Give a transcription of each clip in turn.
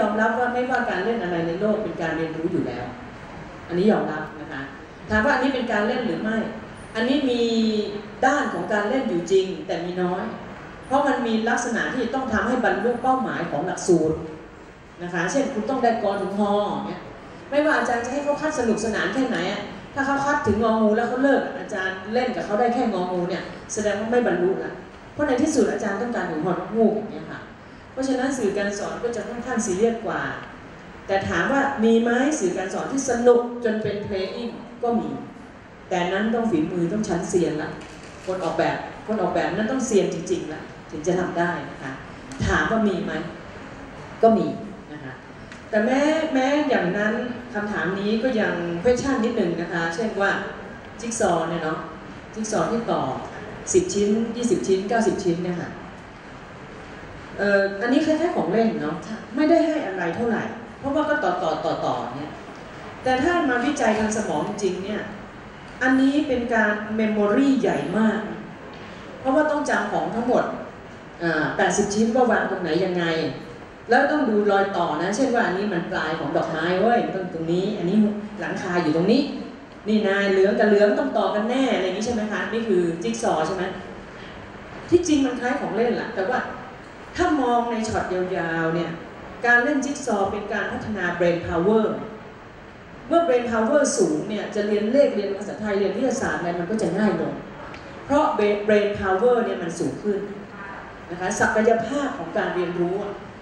ยอมรับว่าไม่ว่าการเล่นอะไรในโลกเป็นการเรียนรู้อยู่แล้ว อันนี้ยอมรับนะคะถามว่าอันนี้เป็นการเล่นหรือไม่ อันนี้มีด้านของการเล่นอยู่จริง แต่มีน้อย เพราะมันมีลักษณะที่ต้องทำให้บรรลุเป้าหมายของหลักสูตรนะคะ เช่นคุณต้องได้กรถึงฮอเนี่ยไม่ว่าอาจารย์จะให้เขาคัดสนุกสนานแค่ไหนอะถ้าเขาคัดถึงงองูแล้วเขาเลิกอาจารย์เล่นกับเขาได้แค่งองูเนี่ยแสดงว่าไม่บรรลุละเพราะในที่สุดอาจารย์ต้องการถึงฮอนกงูอย่างเงี้ยค่ะ เพราะฉะนั้นสื่อการสอนก็จะค่อนข้างซีเรียสกว่า แต่ถามว่ามีไหมสื่อการสอนที่สนุกจนเป็น playing ก็มี แต่นั้นต้องฝีมือต้องชั้นเซียนละคนออกแบบคนออกแบบนั้นต้องเซียนจริงๆละถึงจะทำได้นะคะถามว่ามีไหมก็มีนะคะแต่แม้แม้อย่างนั้นคำถามนี้ก็ยัง question นิดหนึ่งนะคะ เช่นว่าจิ๊กซอว์เนี่ยเนาะจิ๊กซอว์ที่ต่อ 10 ชิ้น 20 ชิ้น 90 ชิ้นเนี่ยค่ะ อ่ออันนี้คล้ายๆของเล่นเนาะไม่ได้ให้อะไรเท่าไหร่ เพราะว่าก็ต่อต่อต่อต่อเนี่ยแต่ถ้ามาวิจัยทางสมองจริงเนี่ยอันนี้เป็นการเมมโมรีใหญ่มาก เพราะว่าต้องจำของทั้งหมดอ่า80 ชิ้นว่าวางตรงไหนยังไง แล้วต้องดูรอยต่อนะ เช่นว่าอันนี้มันปลายของดอกไม้เว้ยต้องตรงนี้ อันนี้หลังคาอยู่ตรงนี้ นี่นายเหลืองกับเหลืองต้องต่อกันแน่อะไรอย่างนี้ใช่ไหมคะ นี่คือจิ๊กซอว์ใช่ไหมที่จริงมันคล้ายของเล่นแหละแต่ว่า ถ้ามองในช็อตยาวๆเนี่ยการเล่นจิ๊กซอว์เป็นการพัฒนา brain power เมื่อ brain power สูงเนี่ยจะเรียนเลขเรียนภาษาไทยเรียนวิทยาศาสตร์อะไรมันก็จะง่ายลงเพราะ brain power เนี่ยมันสูงขึ้นนะคะศักยภาพของการเรียนรู้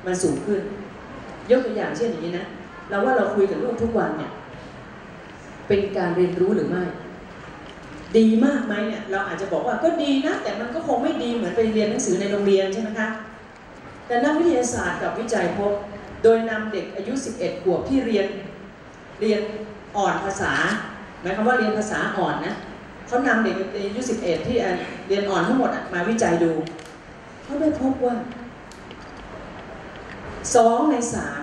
มันสูงขึ้น ยกตัวอย่างเช่นอย่างนี้นะเราว่าเราคุยกับลูกทุกวันเนี่ยเป็นการเรียนรู้หรือไม่ ดีมากไหมเนี่ยเราอาจจะบอกว่าก็ดีนะ แต่มันก็คงไม่ดีเหมือนไปเรียนหนังสือในโรงเรียนใช่ไหมคะ แต่นักวิทยาศาสตร์กับวิจัยพบ โดยนำเด็กอายุ 11 ขวบที่เรียนเรียนอ่อนภาษาหมายความว่าเรียนภาษาอ่อนนะเขานำเด็กอายุ 11 ที่เรียนอ่อนทั้งหมดมาวิจัยดูเขาได้พบว่าสองในสาม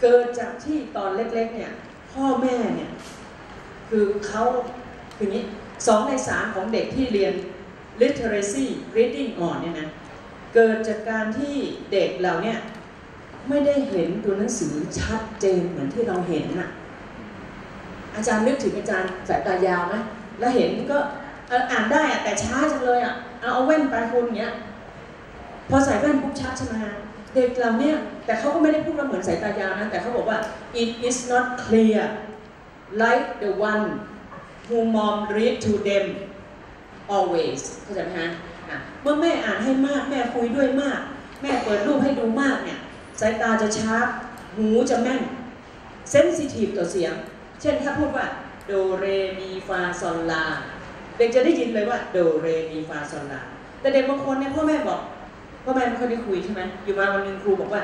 เกิดจากที่ตอนเล็กๆเนี่ยพ่อแม่เนี่ยคือเขาคือนี้สองในสามของเด็กที่เรียน literacy reading อ่อนเนี่ยนะ เกิดจากการที่เด็กเราเนี่ยไม่ได้เห็นตัวหนังสือชัดเจนเหมือนที่เราเห็นน่ะอาจารย์นึกถึงอาจารย์สายตายาวไหมแล้วเห็นก็อ่ออ่านได้อะแต่ช้าจังเลยอะเอาเอาแว่นไปคุณเงี้ยพอใส่แว่นปุ๊บชัดใช่ไหมฮะเด็กเราเนี่ยแต่เขาก็ไม่ได้พูดว่าเหมือนสายตายาวนะแต่เขาบอกว่า it is not clear like the one who mom read to them always เข้าใจไหมฮะ เมื่อแม่อ่านให้มากแม่คุยด้วยมาก แม่เปิดรูปให้ดูมากเนี่ยสายตาจะชาร์ปหูจะแม่นเซนซิทีฟต่อเสียง เช่นถ้าพูดว่าโดเรมีฟาซอลลาเด็กจะได้ยินเลยว่าโดเรมีฟาซอลลาแต่เด็กบางคนเนี่ยพ่อแม่บอกพ่อแม่ไม่ค่อยได้คุยใช่ไหมอยู่มาวันหนึ่งครูบอกว่า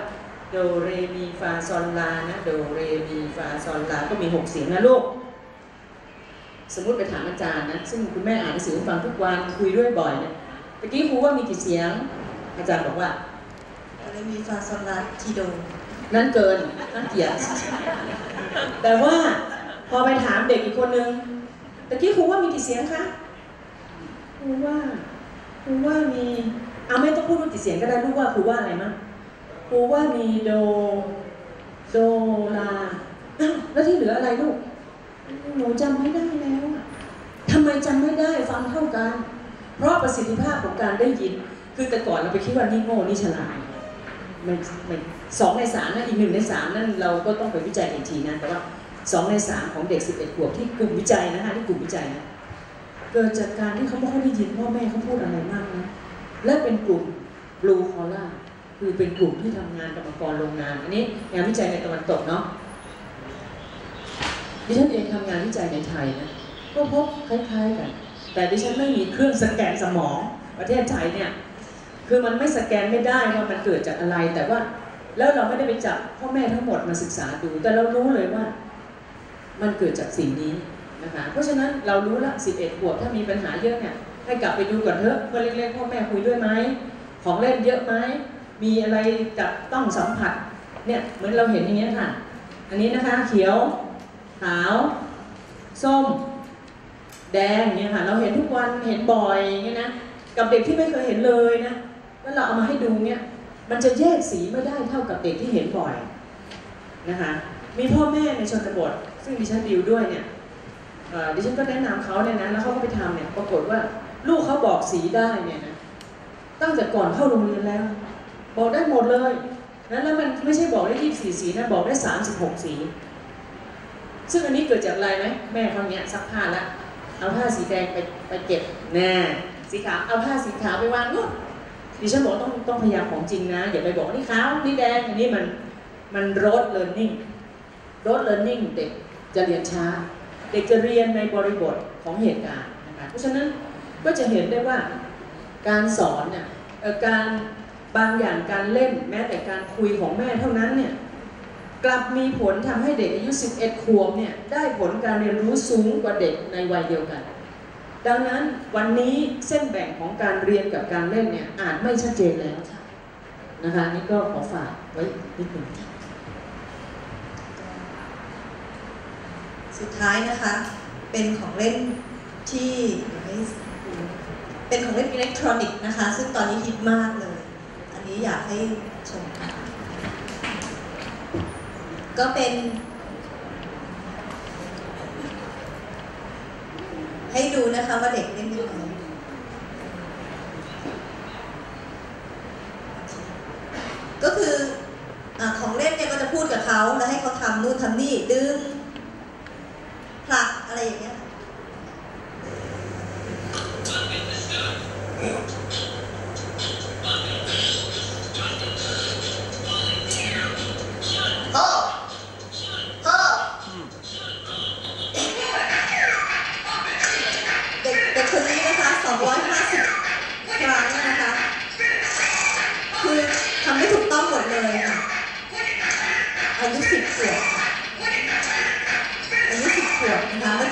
โดเรมีฟาซอลลานะโดเรมีฟาซอลลาก็มีหกเสียงนะลูกสมมติไปถามอาจารย์นะซึ่งคุณแม่อ่านหนังสือให้ฟังทุกวันคุยด้วยบ่อยเนี่ย ตะกี้ครูว่ามีกี่เสียง อาจารย์บอกว่าอะไรมีฟาซอลลาทีโดนั่นเกินน่าเกลียดแต่ว่าพอไปถามเด็กอีกคนนึงตะกี้ครูว่ามีกี่เสียงคะครูว่าครูว่ามีเอาไม่ต้องพูดว่ากี่เสียงก็ได้ลูกว่าครูว่าอะไรมั้งครูว่ามีโดโดลาอ้าวแล้วที่เหลืออะไรลูกหนูจำไม่ได้แล้วอะทำไมจำไม่ได้ฟังเท่ากัน เพราะประสิทธิภาพของการได้ยิน คือแต่ก่อนเราไปคิดว่านี่โง่นี่ฉลาดมันมันสองในสามนะอีกหนึ่งในสามนั่นเราก็ต้องไปวิจัยอีกทีนะแต่ว่าสองในสามของเด็ก11ขวบที่กลุ่มวิจัยนะคะที่กลุ่มวิจัยนะเกิดจากการที่เขาไม่ค่อยได้ยินพ่อแม่เขาพูดอะไรมากนะและเป็นกลุ่ม blue collar คือเป็นกลุ่มที่ทำงานกรรมกรโรงงาน อันนี้งานวิจัยในตะวันตกเนาะดิฉันเองทำงานวิจัยในไทยนะก็พบคล้ายๆกัน แต่ดิฉันไม่มีเครื่องสแกนสมองประเทศไทยเนี่ยคือมันไม่สแกนไม่ได้ว่ามันเกิดจากอะไร แต่ว่าแล้วเราไม่ได้ไปจับพ่อแม่ทั้งหมดมาศึกษาดู แต่เรารู้เลยว่า มันเกิดจากสิ่งนี้นะคะเพราะฉะนั้นเรารู้ละ 11 ขวบถ้ามีปัญหาเยอะเนี่ยให้กลับไปดูก่อนเถอะเมื่อเล็กๆพ่อแม่คุยด้วยไหมของเล่นเยอะไหมมีอะไรจับต้องสัมผัสเนี่ยเหมือนเราเห็นอย่างเงี้ยค่ะ อันนี้นะคะเขียว ขาว ส้ม แดงเนี่ยค่ะเราเห็นทุกวันเห็นบ่อยอย่างเงี้ยนะกับเด็กที่ไม่เคยเห็นเลยนะแล้วเราเอามาให้ดูเนี่ยมันจะแยกสีไม่ได้เท่ากับเด็กที่เห็นบ่อยนะคะมีพ่อแม่ในชนบท ซึ่งดิฉันดิวด้วยเนี่ยดิฉันก็แนะนำเขาเนี่ยนะแล้วเขาก็ไปทำเนี่ยปรากฏว่าลูกเขาบอกสีได้เนี่ยนะตั้งแต่ก่อนเข้าโรงเรียนแล้ว บอกได้หมดเลยนะแล้วมันไม่ใช่บอกได้ยี่สี่สีนะบอกได้สามสิบหกสี ซึ่งอันนี้เกิดจากอะไรไหมแม่เขาเนี้ยซักผ้าแล้ว เอาผ้าสีแดงไปไปเก็บแน่สีขาวเอาผ้าสีขาวไปวางนู่นดิฉันบอกต้องต้องพยายามของจริงนะอย่าไปบอกนี่ขาวนี่แดงอันนี้มันมันรดเลิร์นนิ่งรดเลิร์นนิ่งเด็กจะเรียนช้า เด็กจะเรียนในบริบทของเหตุการณ์นะคะเพราะฉะนั้นก็จะเห็นได้ว่าการสอนเนี่ยการบางอย่างการเล่นแม้แต่การคุยของแม่เท่านั้นเนี่ย กลับมีผลทำให้เด็กอายุ 11 ขวบเนี่ยได้ผลการเรียนรู้สูงกว่าเด็กในวัยเดียวกัน ดังนั้นวันนี้เส้นแบ่งของการเรียนกับการเล่นเนี่ยอาจไม่ชัดเจนแล้วนะคะนี่ก็ขอฝากไว้นิดหนึ่งสุดท้ายนะคะ เป็นของเล่นที่เป็นของเล่นอิเล็กทรอนิกส์นะคะ ซึ่งตอนนี้ฮิตมากเลย อันนี้อยากให้ชมค่ะ ก็เป็น ให้ดูนะคะว่าเด็กเล่นยังไงก็คืออของเล่นเนี่ยก็จะพูดกับเขาแล้วให้เขาทำนู่นทำนี่ดึง อายุ10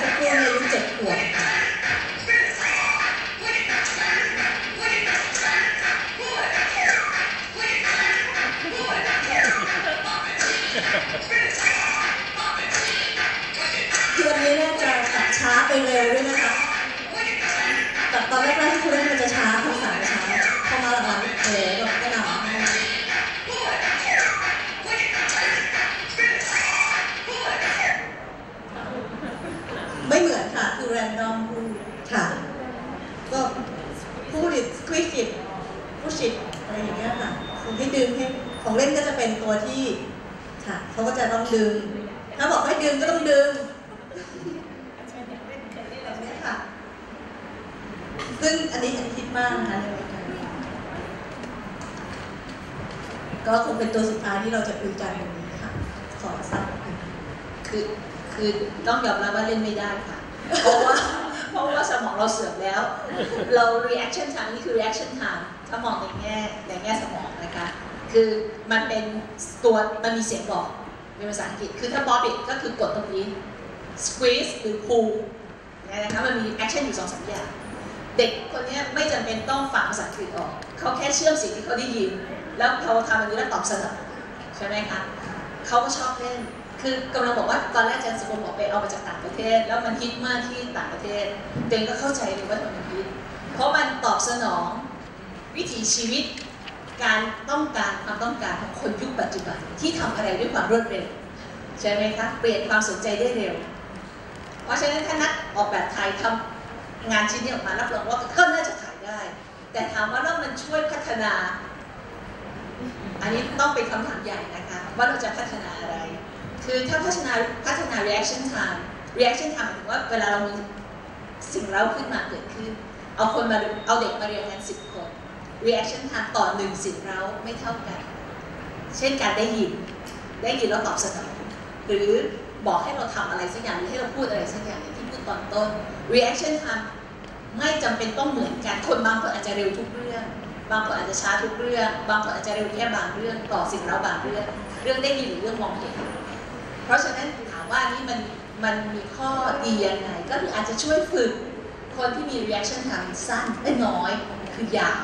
ดึง ถ้าบอกให้ดึงก็ต้องดึงแบบเนี้ยค่ะ ซึ่งอันนี้อันนี้ฮิตมากนะคะในรายการก็คงเป็นตัวสุดท้ายที่เราจะคุยกันวันนี้ค่ะ ขอทราบค่ะคือคือต้องยอมรับว่าเล่นไม่ได้ค่ะ เพราะว่าเพราะว่าสมองเราเสื่อมแล้ว เรา reaction time นี่คือ reaction time ถ้ามองในแง่ในแง่สมองนะคะ คือมันเป็นตัวมันมีเสียงบอก เป็นภาษาอังกฤษ คือถ้า bob it ก็คือกดตรงนี้ squeeze หรือ pull นี่ยนะคะ มันมี action อยู่สองสามอย่าง เด็กคนนี้ไม่จำเป็นต้องฟังภาษาอังกฤษออก เขาแค่เชื่อมสิ่งที่เขาได้ยิน แล้วเขาทำอันนี้แล้วตอบสนองใช่ไหมคะเขาก็ชอบเล่น คือกำลังบอกว่าตอนแรกอาจารย์สกุลบอกไปเอามาจากต่างประเทศ แล้วมันฮิตมากที่ต่างประเทศเต็งก็เข้าใจเลยว่าทำไมมันฮิต เพราะมันตอบสนองวิถีชีวิต การต้องการความต้องการของคนยุคปัจจุบันที่ทำอะไรด้วยความรวดเร็วใช่ไหมคะเปลี่ยนความสนใจได้เร็ว เพราะฉะนั้นถ้านักออกแบบไทยทำงานชิ้นนี้ออกมารับรองว่าก็น่าจะขายได้ แต่ถามว่าแล้วมันช่วยพัฒนา อันนี้ต้องเป็นคำถามใหญ่นะคะ ว่าเราจะพัฒนาอะไร คือถ้าพัฒนาพัฒนา reaction time reaction time หมายถึงว่าเวลาเรามีสิ่งเร้าขึ้นมาเกิดขึ้น เอาคนมาเอาเด็กมาเรียนกันสิบคน reaction time ต่อหนึ่งสิ่งเราไม่เท่ากัน เช่นการได้ยิน ได้ยินแล้วตอบสนอง หรือบอกให้เราทำอะไรสักอย่างหรือให้เราพูดอะไรสักอย่างที่พูดตอนต้น reaction time ไม่จำเป็นต้องเหมือนกัน คนบางคนอาจจะเร็วทุกเรื่อง บางคนอาจจะช้าทุกเรื่อง บางคนอาจจะเร็วแค่บางเรื่อง ต่อสิ่งเราบางเรื่อง เรื่องได้ยินหรือเรื่องมองเห็น เพราะฉะนั้นถามว่านี่มันมันมีข้อดียังไง ก็คืออาจจะช่วยฝึกคนที่มี reaction time สั้นได้น้อย คือยาว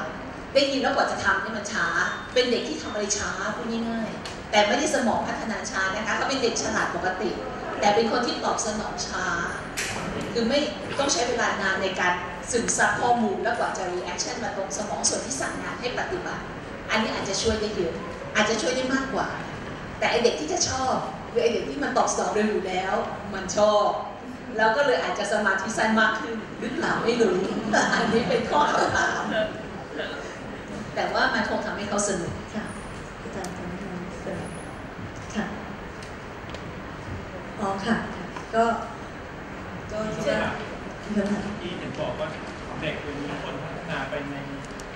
ได้ยินแล้วกว่าจะทำเนี่ยมันช้า เป็นเด็กที่ทำอะไรช้าพูดง่ายๆแต่ไม่ได้สมองพัฒนาช้านะคะเขาเป็นเด็กฉลาดปกติ แต่เป็นคนที่ตอบสนองช้า คือไม่ต้องใช้เวลานานในการซึมซับข้อมูลแล้วกว่าจะ reaction มาตรงสมองส่วนที่สั่งงานให้ปฏิบัติ อันนี้อาจจะช่วยได้เยอะอาจจะช่วยได้มากกว่า แต่ไอเด็กที่จะชอบคือไอเด็กที่มันตอบสนองเร็วอยู่แล้ว มันชอบแล้วก็เลยอาจจะสมาธิสั้นมากขึ้นหรือเปล่าไม่รู้อันนี้เป็นข้อถาม แต่ว่ามันคงทำให้เขาสนุกค่ะอาจารย์ทำให้เราเสริมค่ะอ๋อค่ะ ก็ก็คิดว่ามีคำถามที่เห็นบอกว่าเด็กเป็นมีคนพัฒนาไปใน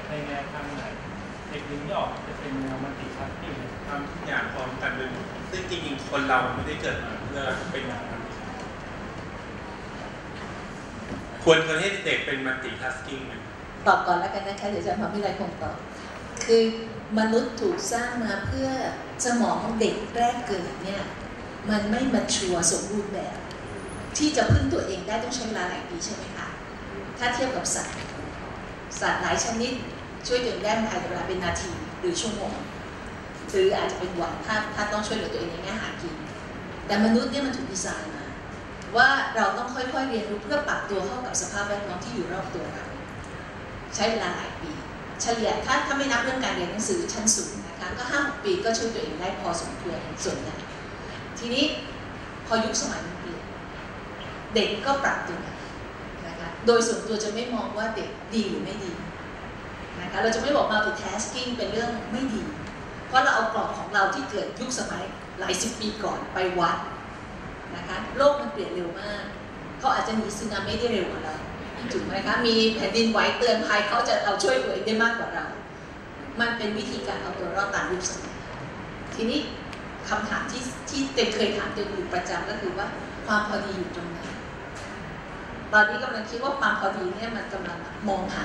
ในแนวทางไหนเด็กดึงที่ออกจะเป็นแนวมัลติทัสกิ้งทำทุกอย่างพร้อมกันเลยซึ่งจริงๆคนเราไม่ได้เกิดมาเพื่อเป็นอย่างนั้นควรควรให้เด็กเป็นมัลติทัสกิ้งไหมตอบก่อนแล้วกันนะคะเดี๋ยวอาจะพาพิไลคงตอบ คือมนุษย์ถูกสร้างมาเพื่อสมองเด็กแรกเกิดเนี่ยมันไม่มาชัวร์สมบูรณ์แบบ ที่จะพึ่งตัวเองได้ต้องใช้เวลาหลายปีใช่ไหมคะถ้าเทียบกับสัตว์สัตว์หลายชนิดช่วยตัวเองได้ภายในเวลาเป็นนาทีหรือชั่วโมงหรืออาจจะเป็นวันถ้าถ้าต้องช่วยเหลือตัวเองในแง่หากิน แต่มนุษย์เนี่ยมันถูกดีไซน์มาว่าเราต้องค่อยๆเรียนรู้เพื่อปรับตัวเข้ากับสภาพแวดล้อมที่อยู่รอบตัวเราใช้เวลาหลายปี เฉลี่ยถ้าถ้าไม่นับเรื่องการเรียนหนังสือชั้นสูงนะคะก็ห้าหกปีก็ช่วยตัวเองได้พอสมควรส่วนใหญ่ทีนี้พอยุคสมัยมันเปลี่ยนเด็กก็ปรับตัวนะคะโดยส่วนตัวจะไม่มองว่าเด็กดีหรือไม่ดีนะคะเราจะไม่บอก multitasking เป็นเรื่องไม่ดี เพราะเราเอากรอบของเราที่เกิดยุคสมัยหลายสิบปีก่อนไปวัดนะคะโลกมันเปลี่ยนเร็วมากเขาอาจจะหนีสึนามิได้เร็วกว่าเรา ถูกไหมคะ มีแผ่นดินไหวเตือนภัยเขาจะเอาช่วยตัวเอได้มากกว่าเรา มันเป็นวิธีการเอาตัวรอดตามยุคสมัยทีนี้คำถามที่ที่เต็มเคยถามเต็มอยู่ประจำก็คือว่าความพอดีอยู่ตรงไหนตอนนี้กำลังคิดว่าความพอดีเนี่ยมันกำลังมองหา